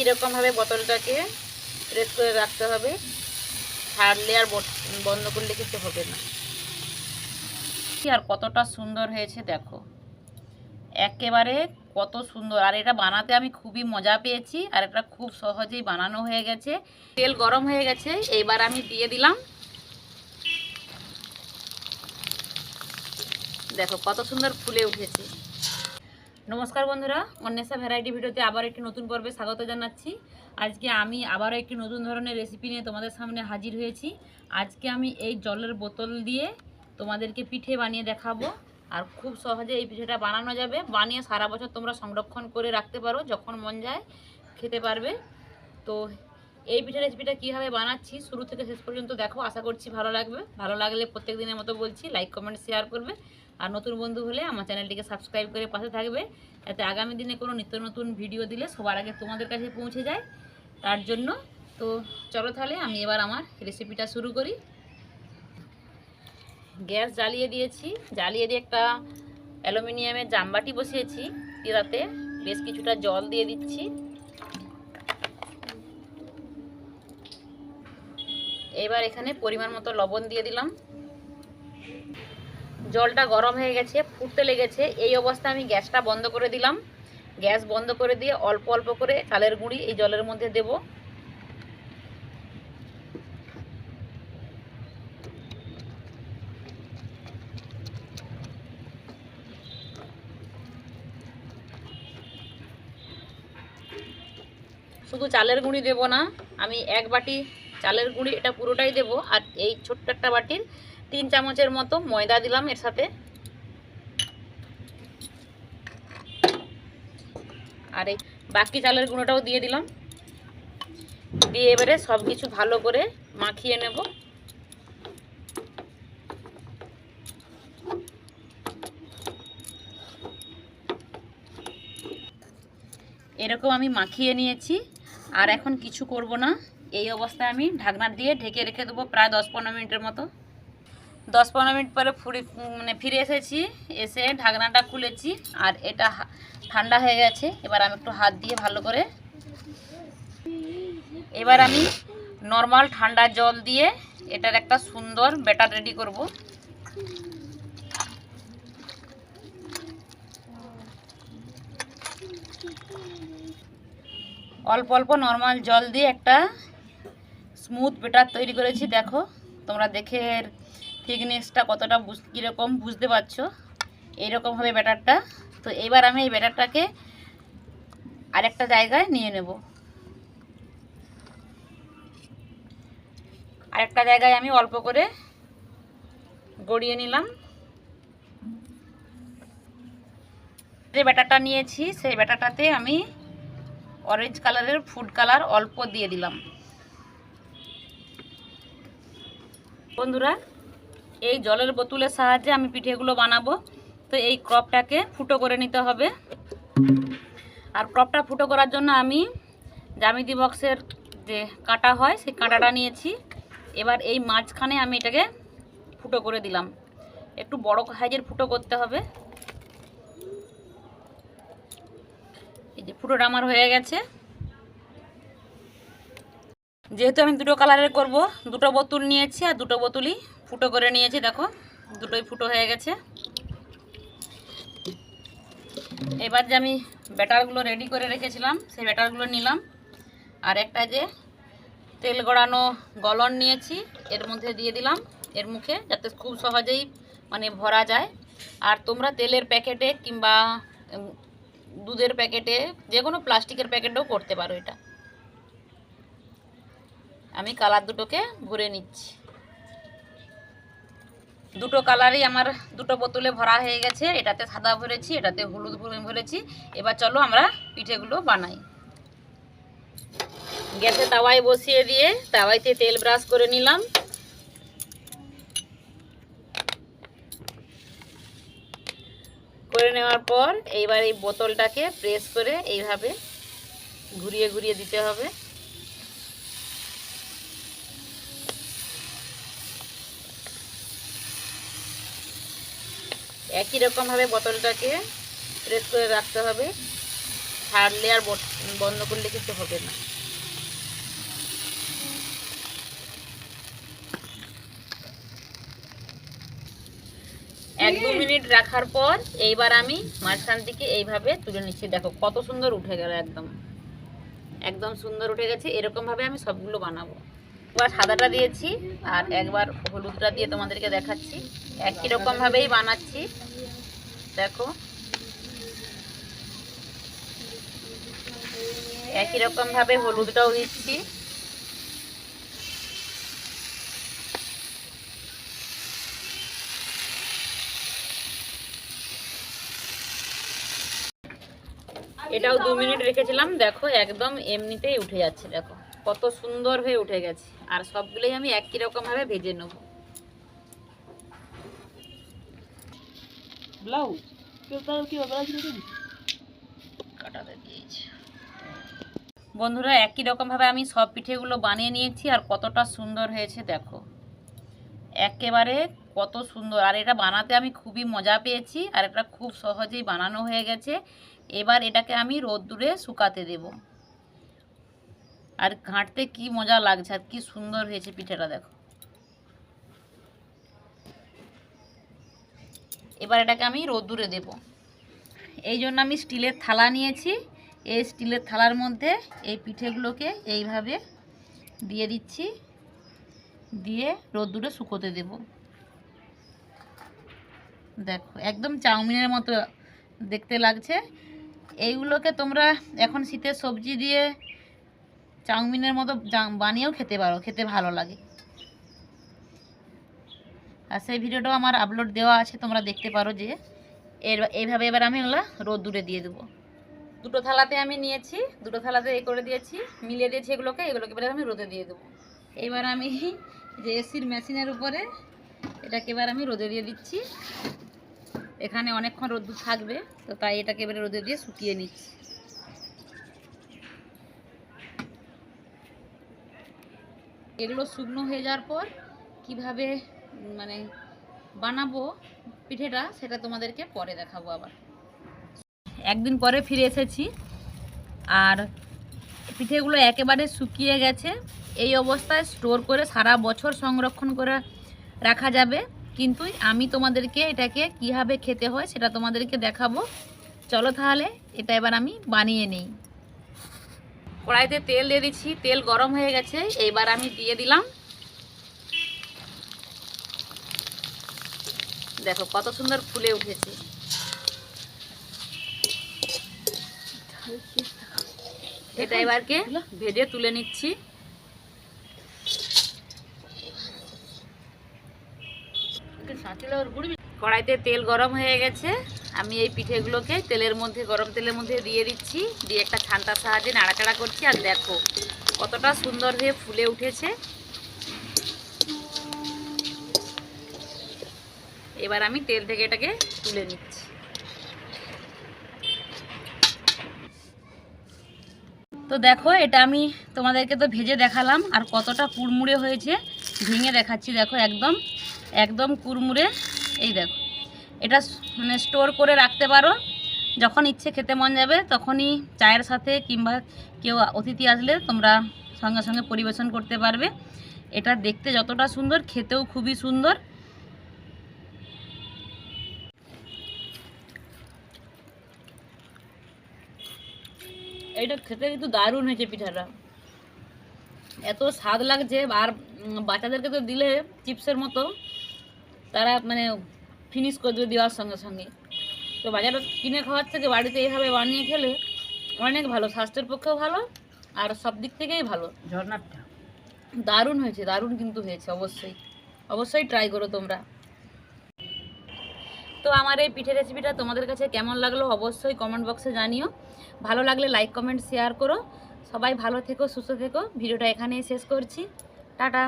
একই রকমভাবে বোতলটাকে প্রেস করে রাখতে হবে, ছাড়লে আর বন্ধ করলে কিছু হবে না। আর কতটা সুন্দর হয়েছে দেখো। একেবারে কত সুন্দর। আর এটা বানাতে আমি খুবই মজা পেয়েছি, আর এটা খুব সহজেই বানানো হয়ে গেছে। তেল গরম হয়ে গেছে, এইবার আমি দিয়ে দিলাম। দেখো কত সুন্দর ফুলে উঠেছে। নমস্কার বন্ধুরা, অন্বেষা ভ্যারাইটি ভিডিওতে আবার একটি নতুন পর্বে স্বাগত জানাচ্ছি। আজকে আমি আবারও একটি নতুন ধরনের রেসিপি নিয়ে তোমাদের সামনে হাজির হয়েছি। আজকে আমি এই জলের বোতল দিয়ে তোমাদেরকে পিঠে বানিয়ে দেখাবো। আর খুব সহজে এই পিঠেটা বানানো যাবে। বানিয়ে সারা বছর তোমরা সংরক্ষণ করে রাখতে পারো, যখন মন যায় খেতে পারবে। তো এই পিঠে রেসিপিটা কীভাবে বানাচ্ছি, শুরু থেকে শেষ পর্যন্ত দেখো। আশা করছি ভালো লাগবে। ভালো লাগলে প্রত্যেক দিনের মতো বলছি লাইক কমেন্ট শেয়ার করবে। আর নতুন বন্ধু হলে আমার চ্যানেলটিকে সাবস্ক্রাইব করে পাশে থাকবে। যাতে আগামী দিনে কোনো নিত্য নতুন ভিডিও দিলে সবার আগে তোমাদের কাছে পৌঁছে যায়। তার জন্য তো চলো তাহলে আমি এবার আমার রেসিপিটা শুরু করি। গ্যাস জ্বালিয়ে দিয়েছি। জ্বালিয়ে দিয়ে একটা অ্যালুমিনিয়ামের জামবাটি বসিয়েছি। এটাতে বেশ কিছুটা জল দিয়ে দিচ্ছি। এবার এখানে পরিমাণ মতো লবণ দিয়ে দিলাম। জলটা গরম হয়ে গেছে, ফুটতে লেগেছে। এই অবস্থায় আমি গ্যাসটা বন্ধ করে দিলাম। গ্যাস বন্ধ করে দিয়ে অল্প অল্প করে চালের গুঁড়ি এই জলের মধ্যে দেব। শুধু চালের গুঁড়ি দেব না, আমি এক বাটি চালের গুঁড়ি এটা পুরোটাই দেব। আর এই ছোট্ট একটা বাটির তিন চামচের মতো ময়দা দিলাম এর সাথে। আর এই বাকি চালের গুঁড়োটাও দিয়ে দিলাম। দিয়ে এবারে সব কিছু ভালো করে মাখিয়ে নেব। এরকম আমি মাখিয়ে নিয়েছি। আর এখন কিছু করব না। এই অবস্থায় আমি ঢাকনা দিয়ে ঢেকে রেখে দেবো প্রায় দশ পনেরো মিনিটের মতো। দশ পনেরো মিনিট পরে ফুরি মানে ফিরে এসেছি, এসে ঢাকনাটা খুলেছি, আর এটা ঠান্ডা হয়ে গেছে, এবার আমি একটু হাত দিয়ে ভালো করে এবার আমি নর্মাল ঠান্ডা জল দিয়ে এটার একটা সুন্দর ব্যাটার রেডি করব। অল্প অল্প নর্মাল জল দিয়ে একটা স্মুথ বেটার তৈরি করেছি, দেখো, তোমরা দেখে থিকনেসটা কতটা বুঝ কীরকম বুঝতে পারছ? এইরকম হবে ব্যাটারটা। তো এবার আমি এই ব্যাটারটাকে আরেকটা জায়গায় নিয়ে নেব। আরেকটা জায়গায় আমি অল্প করে গড়িয়ে নিলাম। যে ব্যাটারটা নিয়েছি, সেই ব্যাটারটাতে আমি অরেঞ্জ কালারের ফুড কালার অল্প দিয়ে দিলাম। বন্ধুরা এই জলের বোতলের সাহায্যে আমি পিঠেগুলো বানাবো। তো এই ক্রপটাকে ফুটো করে নিতে হবে। আর ক্রপটা ফুটো করার জন্য আমি জামিতি বক্সের যে কাঁটা হয়, সেই কাঁটাটা নিয়েছি। এবার এই মাঝখানে আমি এটাকে ফুটো করে দিলাম। একটু বড় সাইজের ফুটো করতে হবে। এই যে ফুটোটা আমার হয়ে গেছে। যেহেতু আমি দুটো কালারের করব, দুটো বোতল নিয়েছি আর দুটো বোতলই ফুটো করে নিয়েছি, দেখো। দুটোই ফুটো হয়ে গেছে। এবার যে আমি ব্যাটারগুলো রেডি করে রেখেছিলাম, সেই ব্যাটারগুলো নিলাম। আর একটা যে তেল গড়ানো গলন নিয়েছি, এর মধ্যে দিয়ে দিলাম এর মুখে, যাতে খুব সহজেই মানে ভরা যায়। আর তোমরা তেলের প্যাকেটে কিংবা দুধের প্যাকেটে যে কোনো প্লাস্টিকের প্যাকেটেও করতে পারো এটা। আমি কালার দুটোকে ভরে নিচ্ছি। দুটো কালারই আমার দুটো বোতলে ভরা হয়ে গেছে। এটাতে সাদা ভরেছি, এটাতে হলুদ ভরে- ভরেছি। এবার চলো আমরা পিঠেগুলো বানাই। গ্যাসে তাওয়ায় বসিয়ে দিয়ে তাওয়াইতে তেল ব্রাশ করে নিলাম। করে নেওয়ার পর এইবার এই বোতলটাকে প্রেস করে এইভাবে ঘুরিয়ে ঘুরিয়ে দিতে হবে। একই রকমভাবে বোতলটাকে প্রেস করে রাখতে হবে। ছাড়লে আর বন্ধ করলে কিছু হবে না। এক দু মিনিট রাখার পর এইবার আমি মাঝখান থেকে এইভাবে তুলে নিচ্ছি। দেখো, কত সুন্দর উঠে গেল একদম। একদম সুন্দর উঠে গেছে। এরকম ভাবে আমি সবগুলো বানাবো। এবার সাদাটা দিয়েছি আর একবার হলুদটা দিয়ে তোমাদেরকে দেখাচ্ছি। একই রকম ভাবেই বানাচ্ছি। দেখো। একই রকম ভাবে হলুদটাও দিচ্ছি। এটাও দু মিনিট রেখেছিলাম। দেখো, একদম এমনিতেই উঠে যাচ্ছে। দেখো, কত সুন্দর হয়ে উঠে গেছে। আর সবগুলোই আমি একই রকম ভাবে ভেজে নেব। ব্লাউজ? কেউ তার কি ব্লাউজ কাটাতে দিয়েছি বন্ধুরা, একই রকম ভাবে আমি সব পিঠেগুলো বানিয়ে নিয়েছি আর কতটা সুন্দর হয়েছে দেখো। একেবারে কত সুন্দর। আর এটা বানাতে আমি খুবই মজা পেয়েছি আর এটা খুব সহজেই বানানো হয়ে গেছে। এবার এটাকে আমি রোদ্দুরে শুকাতে দেব। আর ঘাঁটতে কি মজা লাগছে আর কি সুন্দর হয়েছে পিঠেটা দেখো। এবার এটাকে আমি রোদ্দুরে দেব। এই জন্য আমি স্টিলের থালা নিয়েছি। এই স্টিলের থালার মধ্যে এই পিঠেগুলোকে এইভাবে দিয়ে দিচ্ছি। দিয়ে রোদ্দুরে শুকোতে দেব। দেখো, একদম চাউমিনের মতো দেখতে লাগছে। এইগুলোকে তোমরা এখন শীতের সবজি দিয়ে চাউমিনের মতো বানিয়েও খেতে পারো, খেতে ভালো লাগে। আর সেই ভিডিওটাও আমার আপলোড দেওয়া আছে, তোমরা দেখতে পারো যে এর, এইভাবে এবার আমি এগুলো রোদ্দুরে দিয়ে দেবো। দুটো থালাতে আমি নিয়েছি, দুটো থালাতে এ করে দিয়েছি, মিলিয়ে দিয়েছি এগুলোকে এগুলোকে এবার আমি রোদে দিয়ে দেবো। এবার আমি যে এসির মেশিনের উপরে এটাকে এবার আমি রোদে দিয়ে দিচ্ছি। এখানে অনেকক্ষণ রোদ্দুর থাকবে, তো তাই এটাকে এবারে রোদে দিয়ে শুকিয়ে নিচ্ছি। এগুলো শুকনো হয়ে যাওয়ার পর কীভাবে মানে বানাবো পিঠেটা, সেটা তোমাদেরকে পরে দেখাবো আবার। একদিন পরে ফিরে এসেছি, আর পিঠেগুলো একেবারে শুকিয়ে গেছে। এই অবস্থায় স্টোর করে সারা বছর সংরক্ষণ করে রাখা যাবে। কিন্তু আমি তোমাদেরকে এটাকে কীভাবে খেতে হয় সেটা তোমাদেরকে দেখাবো। চলো তাহলে, এটা এবার আমি বানিয়ে নিই। কড়াইতে তেল দিয়ে দিচ্ছি, তেল গরম হয়ে গেছে। এইবার আমি দিয়ে দিলাম দেখো কত সুন্দর ফুলে উঠেছে। এটা এবারকে ভেজে তুলে নিচ্ছি। কড়াইতে তেল গরম হয়ে গেছে। আমি এই পিঠেগুলোকে তেলের মধ্যে, গরম তেলের মধ্যে দিয়ে দিচ্ছি। দিয়ে একটা ছান্তার সাহায্যে নাড়াচাড়া করছি। আর দেখো কতটা সুন্দর হয়ে ফুলে উঠেছে। এবার আমি তেল থেকে এটাকে তুলে নিচ্ছি। তো দেখো, এটা আমি তোমাদেরকে তো ভেজে দেখালাম আর কতটা কুড়মুড়ে হয়েছে, ভেঙে দেখাচ্ছি, দেখো একদম একদম কুড়মুড়ে। এই দেখো, এটা মানে স্টোর করে রাখতে পারো, যখন ইচ্ছে খেতে মন যাবে, তখনই চায়ের সাথে কিংবা কেউ অতিথি আসলে তোমরা সঙ্গে সঙ্গে পরিবেশন করতে পারবে। এটা দেখতে যতটা সুন্দর, খেতেও খুবই সুন্দর। এটা খেতে কিন্তু দারুণ হয়েছে পিঠাটা। এত স্বাদ লাগছে আর বাচ্চাদেরকে তো দিলে চিপসের মতো তারা মানে ফিনিশ করে দেবে দেওয়ার সঙ্গে সঙ্গে। তো বাজারে কিনে খাওয়ার থেকে বাড়িতে এইভাবে বানিয়ে খেলে অনেক ভালো স্বাস্থ্যের পক্ষেও ভালো আর সব দিক থেকেই ভালো। ঝর্ণার দারুণ হয়েছে দারুণ কিন্তু হয়েছে অবশ্যই। অবশ্যই ট্রাই করো তোমরা। তো আমার এই পিঠে রেসিপিটা তোমাদের কাছে কেমন লাগল অবশ্যই কমেন্ট বক্সে জানিও। ভালো লাগলে লাইক কমেন্ট শেয়ার করো। সবাই ভালো থেকো, সুস্থ থেকো। ভিডিওটা এখানেই শেষ করছি। টাটা।